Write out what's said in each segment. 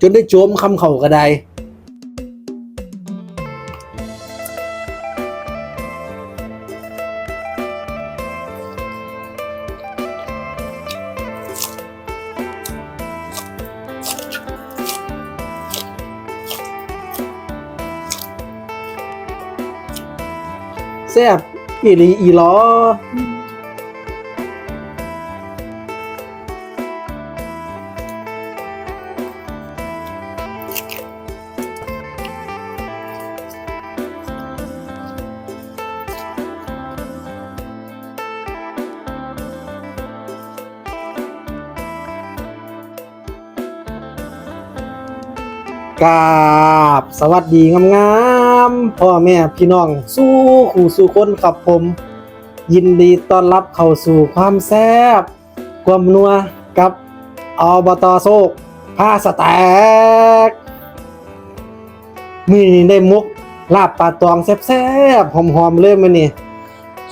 จนได้โจมคำเข่ากระไดแซ่บอีหลีอีหลอ กราบสวัสดีงามๆพ่อแม่พี่น้องสู้ขู่สู้คนครับผม ยินดีต้อนรับเข้าสู่ความแซ่บความนัวกับอบตโซกผ้าสแต็กมีได้มุกลาบปลาตองแซ่บๆหอมๆเลยมันนี่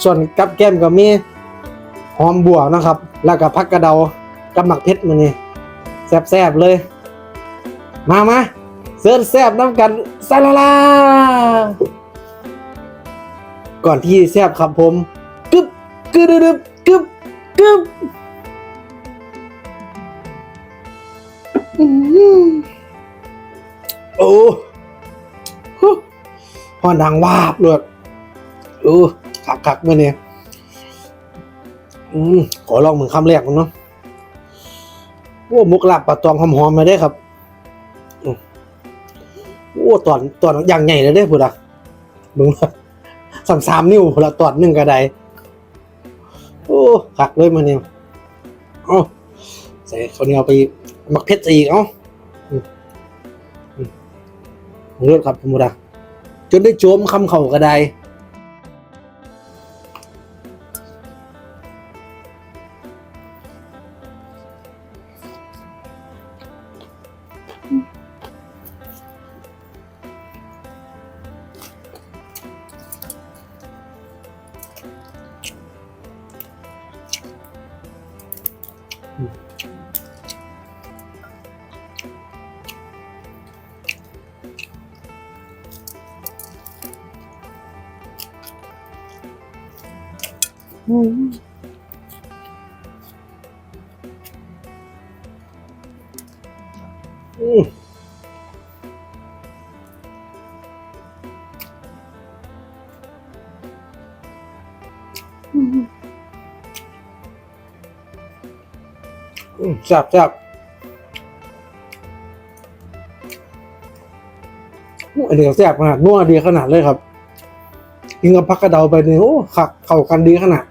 ส่วนกับแก้มก็มีหอมบัวนะครับ แล้วก็พักกระเดากับหมักเพชรมันนี่แซ่บๆเลย มามา เสิร์ฟแซบน้ำกันซาลาลาก่อนที่แซบครับผมกึบกึบดึบกึบกึบอื้อหือโอ้พอดังวาบเลยโอ้คักคักมาเนี่ยอืมขอลองเหมือนคำแรกมันเนาะโอ้มุกหลาบปลาตองหอมๆมาได้ครับ โอ้ตอนตอนอย่างใหญ่เลยเด้พูดอะมึงสามสามนิ้วพูดละตอนหนึ่งกระไดโอ้หักเลยมันเนี่ยเอ้าใส่คนเงาไปมักเพชรอีกเอ้าเลือดครับพูดอะจนได้โจมคำเข่ากระได อืมอืมแซ่บแซ่บอันนี้ก็แซ่บขนาดนัวดีขนาดเลยครับกินกับพักกระเดาไปเนี่ยโอ้ขักเข้ากันดีขนาด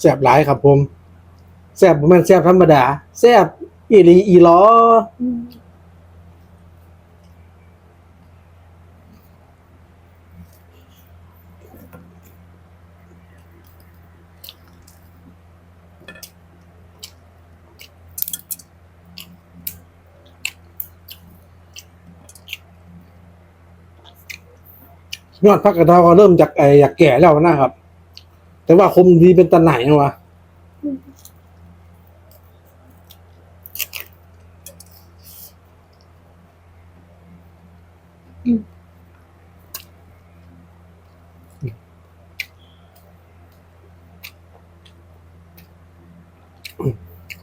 แซบหลายครับผมแซบมันแซบธรรมดาแซบอีหลีอีลออยอดพักกระเดาก็เริ่มจากไอ้อยากแก่แล้วนะครับ แต่ว่าคมดีเป็นตะไหนวะ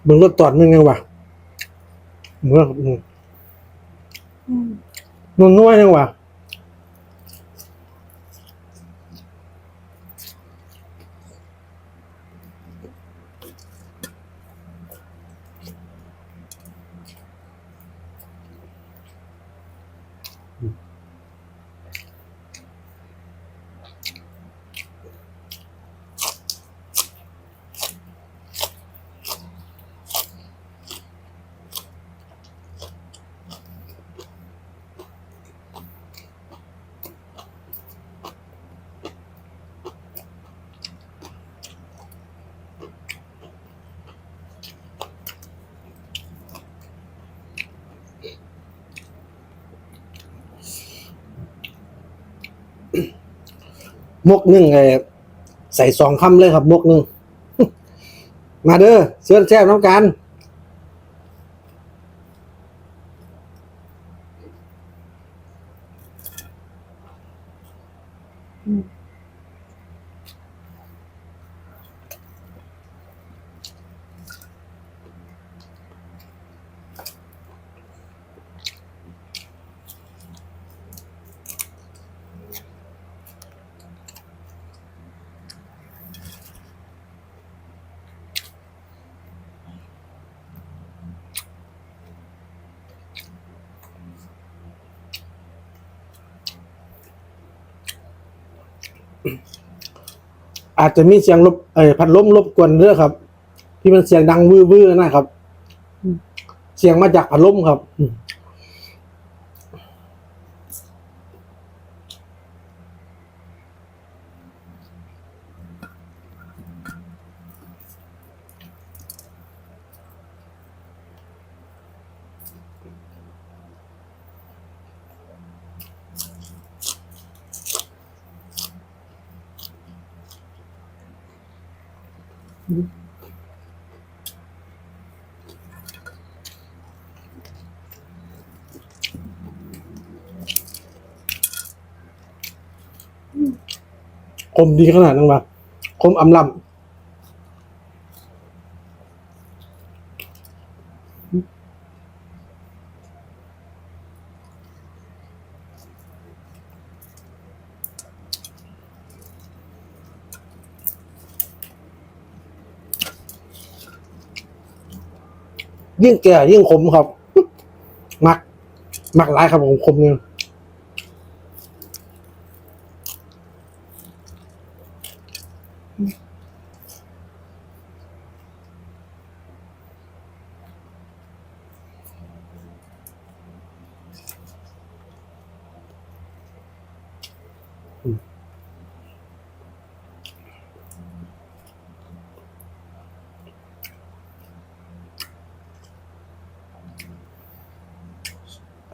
เบิ่งรถตอดนึงไงวะเมื่อนุ่นน้อยนึงวะ มกหนึ่งไอ้ใส่สองคำเลยครับมกหนึ่งมาเด้อเสื้อแซ่บน้ำกัน อาจจะมีเสียงรบเอ่อพัดลมรบกวนเรื่องครับ ที่มันเสียงดังวื้อๆนะครับ เสียงมาจากพัดลมครับ คมดีขนาดนั้นวะคมอำลำ ยิ่งแก่ยิ่งขมครับ มัก มักหลายครับผมขมเนี่ย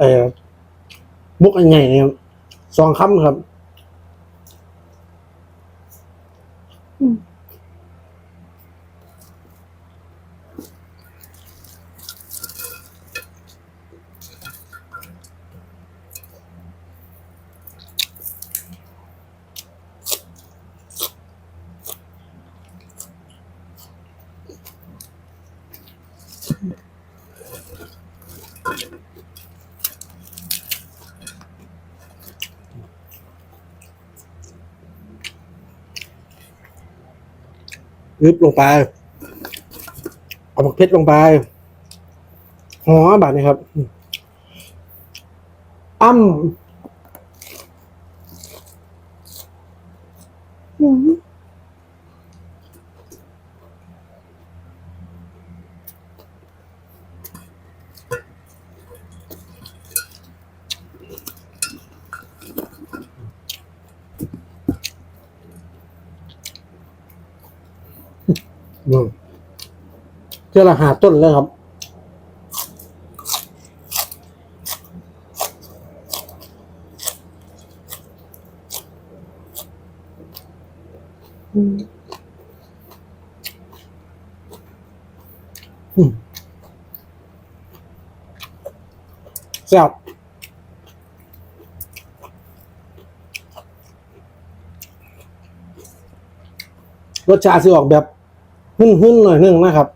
ไอ้บุกอันใหญ่เนี่ยสองคำครับ ยึบลงไป เอาผักเพชรลงไปหอมบาทนี้ครับ อ้ม อืมเจ้าละหาต้นเลยครับอืมแซ่บรสชาติสิออกแบบ หึ่นหึ่นหน่อยนึงนะครับ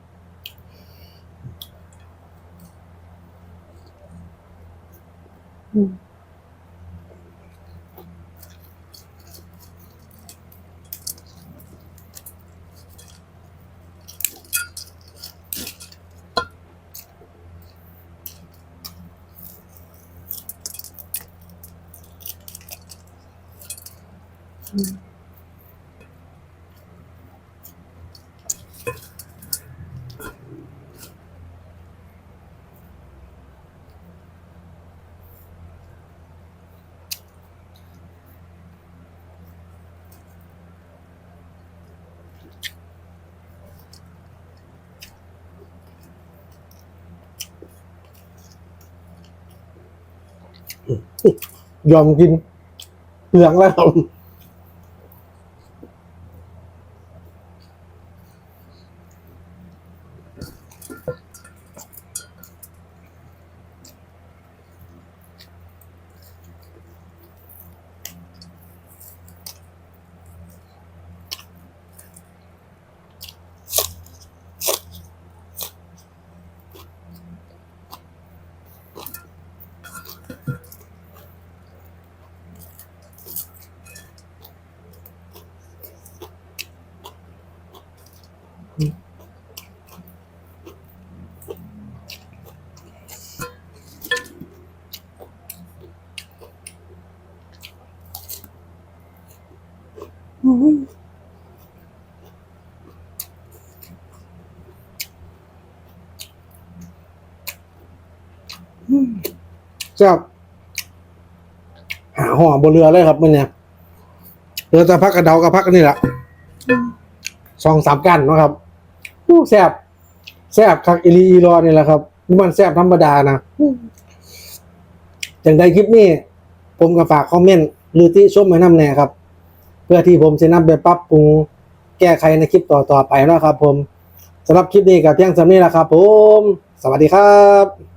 อืม ยอมกินเปลืองแล้ว ครับหาห่อบนเรือเลยครับมันเนี่ยเรือจะพักกระเดากับพักนี่แหละสองสามกันนะครับอู้แซบแซบคักอิลีอีรอนี่แหละครับนี่มันแซบธรรมดานะจังใดคลิปนี้ ผมก็ฝากคอมเมนต์หรือที่ชมมาน้ำแน่ครับ เพื่อที่ผมจะนำไปปรับปรุงแก้ไขในคลิปต่อๆไปนะครับผมสำหรับคลิปนี้กับเพียงสำนี้แหละครับผม สวัสดีครับ